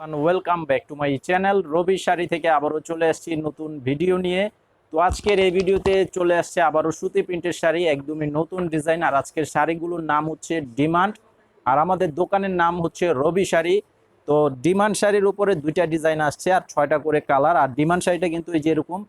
Welcome back to my channel Rabi sari থেকে আবারও চলে আসছি নতুন ভিডিও নিয়ে। তো আজকের এই ভিডিওতে চলে আসছে আবারও সুতি প্রিন্টের শাড়ি, একদমই নতুন ডিজাইন আর আজকের শাড়িগুলোর নাম হচ্ছে ডিমান্ড। আর আমাদের দোকানের নাম হচ্ছে রবি শাড়ি। তো ডিমান্ড শাড়ির উপরে দুইটা ডিজাইন আসছে আর ছয়টা করে কালার আর ডিমান্ড শাড়িটা কিন্তু এই যে এরকম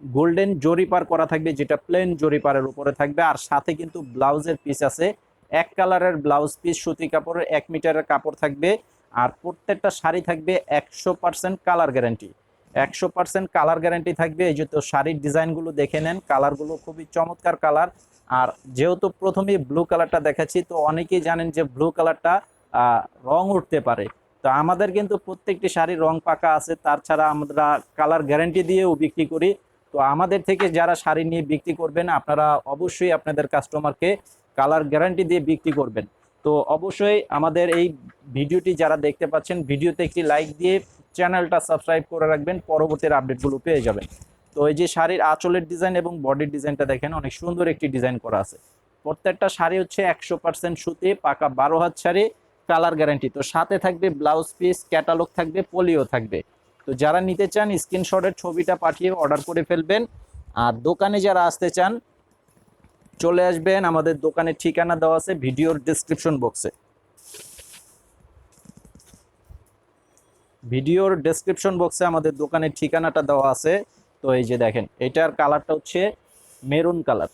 গোল্ডেন জরিপার করা থাকবে, যেটা প্লেন জরিপারের উপরে থাকবে। আর সাথে কিন্তু ব্লাউজের পিস আছে। এক কালারের ব্লাউজ পিস সুতি কাপড়ের এক মিটারের কাপড় থাকবে। আর প্রত্যেকটা শাড়ি থাকবে একশো পার্সেন্ট কালার গ্যারান্টি একশো পার্সেন্ট কালার গ্যারান্টি থাকবে, এই যে তো শাড়ির ডিজাইনগুলো দেখে নেন কালারগুলো খুবই চমৎকার কালার আর যেহেতু প্রথমেই ব্লু কালারটা দেখাচ্ছি, তো অনেকেই জানেন যে ব্লু কালারটা রং উঠতে পারে। তো আমাদের কিন্তু প্রত্যেকটি শাড়ির রং পাকা আছে, তার ছাড়া আমরা কালার গ্যারান্টি দিয়েও বিক্রি করি। তো আমাদের থেকে যারা শাড়ি নিয়ে বিক্রি করবেন, আপনারা অবশ্যই আপনাদের কাস্টমারকে কালার গ্যারান্টি দিয়ে বিক্রি করবেন। তো অবশ্যই আমাদের এই ভিডিওটি যারা দেখতে পাচ্ছেন, ভিডিওতে একটি লাইক দিয়ে চ্যানেলটা সাবস্ক্রাইব করে রাখবেন, পরবর্তীর আপডেটগুলো পেয়ে যাবেন। তো এই যে শাড়ির আঁচলের ডিজাইন এবং বডির ডিজাইনটা দেখেন, অনেক সুন্দর একটি ডিজাইন করা আছে। প্রত্যেকটা শাড়ি হচ্ছে একশো পার্সেন্ট সুতি, পাকা বারো হাত শাড়ি কালার গ্যারান্টি তো সাথে থাকবে ব্লাউজ পিস ক্যাটালগ থাকবে পলিও থাকবে। তো যারা নিতে চান স্ক্রিনশটের ছবিটা পাঠিয়ে অর্ডার করে ফেলবেন। আর দোকানে যারা আসতে চান চলে আসবেন, আমাদের দোকানের ঠিকানা দেওয়া আছে ভিডিওর ডিসক্রিপশন বক্সে ভিডিওর ডেসক্রিপশন বক্সে আমাদের দোকানের ঠিকানাটা দেওয়া আছে। তো এই যে দেখেন, এটার কালারটা হচ্ছে মেরুন কালার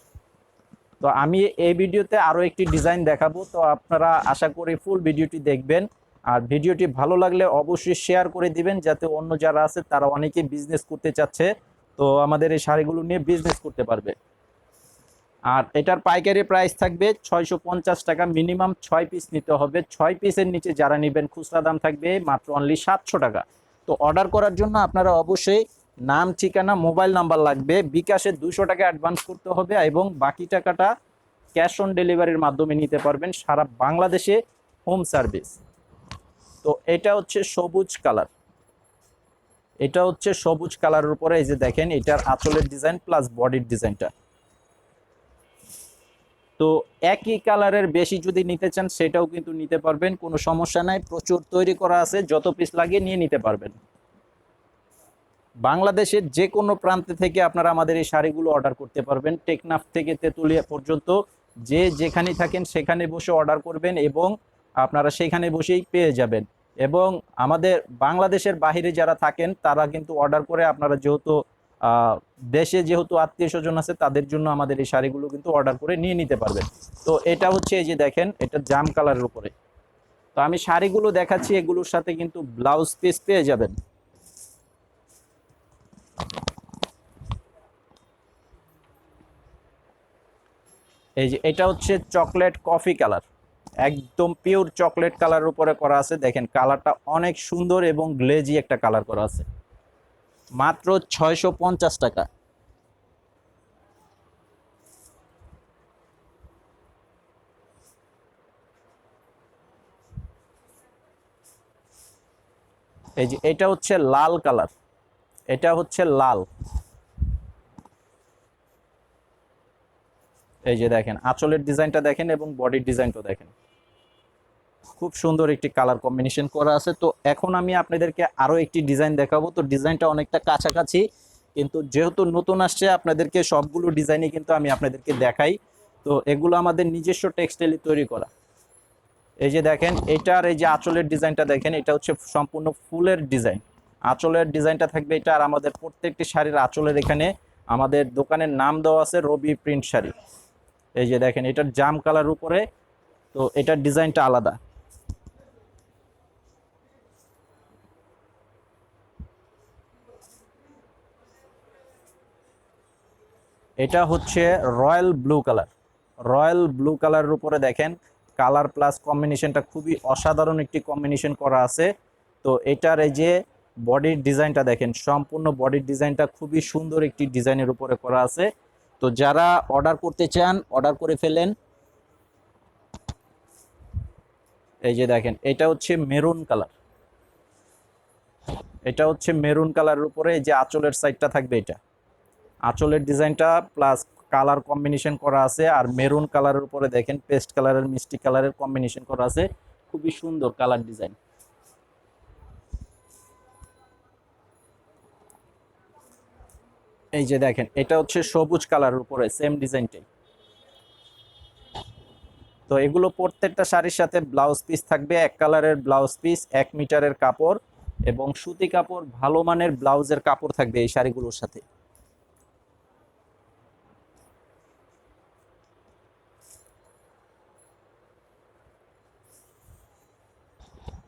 তো আমি এই ভিডিওতে আরও একটি ডিজাইন দেখাবো, তো আপনারা আশা করি ফুল ভিডিওটি দেখবেন। আর ভিডিওটি ভালো লাগলে অবশ্যই শেয়ার করে দিবেন, যাতে অন্য যারা আছে তারা অনেকেই বিজনেস করতে চাচ্ছে। তো আমাদের এই শাড়িগুলো নিয়ে বিজনেস করতে পারবে। আর এটার পাইকারি প্রাইস থাকবে ছয়শো পঞ্চাশ টাকা। মিনিমাম ছয় পিস নিতে হবে। ছয় পিসের নিচে যারা নেবেন, খুচরা দাম থাকবে মাত্র অনলি সাতশো টাকা। তো অর্ডার করার জন্য আপনারা অবশ্যই নাম, ঠিকানা মোবাইল নাম্বার লাগবে। বিকাশে দুশো টাকা অ্যাডভান্স করতে হবে এবং বাকি টাকাটা ক্যাশ অন ডেলিভারির মাধ্যমে নিতে পারবেন সারা বাংলাদেশে হোম সার্ভিস তো এটা হচ্ছে সবুজ কালার এটা হচ্ছে সবুজ কালারের উপরে এই যে দেখেন, এটার আঁচলের ডিজাইন প্লাস বডির ডিজাইনটা তো একই কালারের বেশি যদি নিতে চান, সেটাও কিন্তু নিতে পারবেন, কোনো সমস্যা নাই। প্রচুর তৈরি করা আছে, যত পিস লাগে নিয়ে নিতে পারবেন। বাংলাদেশের যে কোনো প্রান্তে থেকে আপনারা আমাদের এই শাড়িগুলো অর্ডার করতে পারবেন। টেকনাফ থেকে তেঁতুলিয়া পর্যন্ত যে যেখানে থাকেন, সেখানে বসে অর্ডার করবেন এবং আপনারা সেখানে বসেই পেয়ে যাবেন। এবং আমাদের বাংলাদেশের বাহিরে যারা থাকেন, তারা কিন্তু অর্ডার করে আপনারা যেহেতু দেশে যেহেতু আত্মীয় স্বজন আছে, তাদের জন্য আমাদের এই শাড়িগুলো কিন্তু অর্ডার করে নিয়ে নিতে পারবেন তো এটা হচ্ছে এই যে দেখেন, এটা জাম কালারের উপরে। তো আমি শাড়িগুলো দেখাচ্ছি, এগুলোর সাথে কিন্তু ব্লাউজ পিস পেয়ে যাবেন। এই যে এটা হচ্ছে চকলেট কফি কালার একদম পিওর চকলেট কালারের উপরে করা আছে। দেখেন কালারটা অনেক সুন্দর এবং গ্লেজি একটা কালার করা আছে। মাত্র ছয়শো পঞ্চাশ টাকা। এই যে এটা হচ্ছে লাল কালার। এটা হচ্ছে লাল। এই যে দেখেন, আঁচলের ডিজাইনটা দেখেন এবং বডির ডিজাইনটা দেখেন। খুব সুন্দর একটি কালার কম্বিনেশন করা আছে। তো এখন আমি আপনাদেরকে আরও একটি ডিজাইন দেখাবো। তো ডিজাইনটা অনেকটা কাছাকাছি, কিন্তু যেহেতু নতুন আসছে, আপনাদেরকে সবগুলো ডিজাইনই কিন্তু আমি আপনাদেরকে দেখাই। তো এগুলো আমাদের নিজস্ব টেক্সটাইলে তৈরি করা। এই যে দেখেন এটার এই যে আঁচলের ডিজাইনটা দেখেন, এটা হচ্ছে সম্পূর্ণ ফুলের ডিজাইন আঁচলের ডিজাইনটা থাকবে এটা আর আমাদের প্রত্যেকটি শাড়ির আঁচলের এখানে আমাদের দোকানের নাম দেওয়া আছে, রবি প্রিন্ট শাড়ি। এই যে দেখেন, এটার জাম কালার উপরে, তো এটার ডিজাইনটা আলাদা। এটা হচ্ছে royal blue colour. Royal blue কালারের উপরে দেখেন, কালার প্লাস কম্বিনেশনটা খুবই অসাধারণ একটি কম্বিনেশন করা আছে। তো এটার এই যে বডির ডিজাইনটা দেখেন, সম্পূর্ণ বডির ডিজাইনটা খুবই সুন্দর একটি ডিজাইনের উপরে করা আছে। তো যারা অর্ডার করতে চান, অর্ডার করে ফেলেন। এই যে দেখেন, এটা হচ্ছে মেরুন কালার। এটা হচ্ছে মেরুন কালারের উপরে যে আঁচলের সাইডটা থাকবে এটা। আঁচলের ডিজাইনটা প্লাস কালার কম্বিনেশন করা আছে, আর মেরুন কালারের উপরে দেখেন পেস্ট কালারের মিষ্টি কালারের কম্বিনেশন করা আছে। খুবই সুন্দর কালার ডিজাইন এই যে দেখেন, এটা হচ্ছে সবুজ কালারের উপরে সেম ডিজাইনটাই তো এগুলো প্রত্যেকটা শাড়ির সাথে ব্লাউজ পিস থাকবে, এক কালারের ব্লাউজ পিস এক মিটারের কাপড়, এবং সুতি কাপড় ভালো মানের ব্লাউজের কাপড় থাকবে এই শাড়িগুলোর সাথে।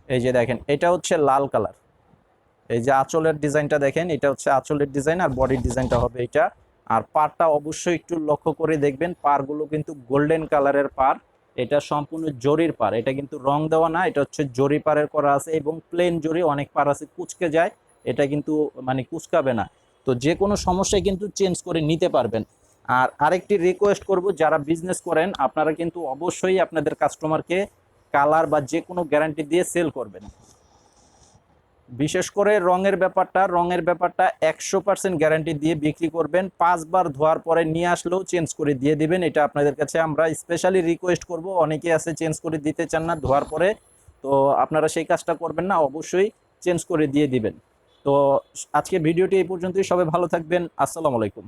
এই যে দেখেন, এটা হচ্ছে লাল কালার। এই যে আঁচলের ডিজাইনটা দেখেন, এটা হচ্ছে আঁচলের ডিজাইন আর বডির ডিজাইনটা হবে এটা। আর পারটা অবশ্যই একটু লক্ষ্য করে দেখবেন পারগুলো কিন্তু গোল্ডেন কালারের পার এটা সম্পূর্ণ জরির পার এটা কিন্তু রং দেওয়া না, এটা হচ্ছে জরি পারের করা আছে এবং প্লেন জরি, অনেক পার আছে, কুচকে যায়, এটা কিন্তু মানে কুচকাবে না। তো যে কোনো সমস্যায় কিন্তু চেঞ্জ করে নিতে পারবেন। আর আরেকটি রিকোয়েস্ট করব, যারা বিজনেস করেন, আপনারা কিন্তু অবশ্যই আপনাদের কাস্টমারকে কালার বা যে কোনো গ্যারান্টি দিয়ে সেল করবেন। বিশেষ করে রঙের ব্যাপারটা রঙের ব্যাপারটা একশো পার্সেন্ট গ্যারান্টি দিয়ে বিক্রি করবেন। পাঁচবার ধোয়ার পরে নিয়ে আসলেও চেঞ্জ করে দিয়ে দিবেন। এটা আপনাদের কাছে আমরা স্পেশালি রিকোয়েস্ট করব। অনেকে আছে চেঞ্জ করে দিতে চান না ধোয়ার পরে। তো আপনারা সেই কাজটা করবেন না, অবশ্যই চেঞ্জ করে দিয়ে দিবেন। তো আজকে ভিডিওটি এই পর্যন্তই। সবাই ভালো থাকবেন। আসসালামু আলাইকুম।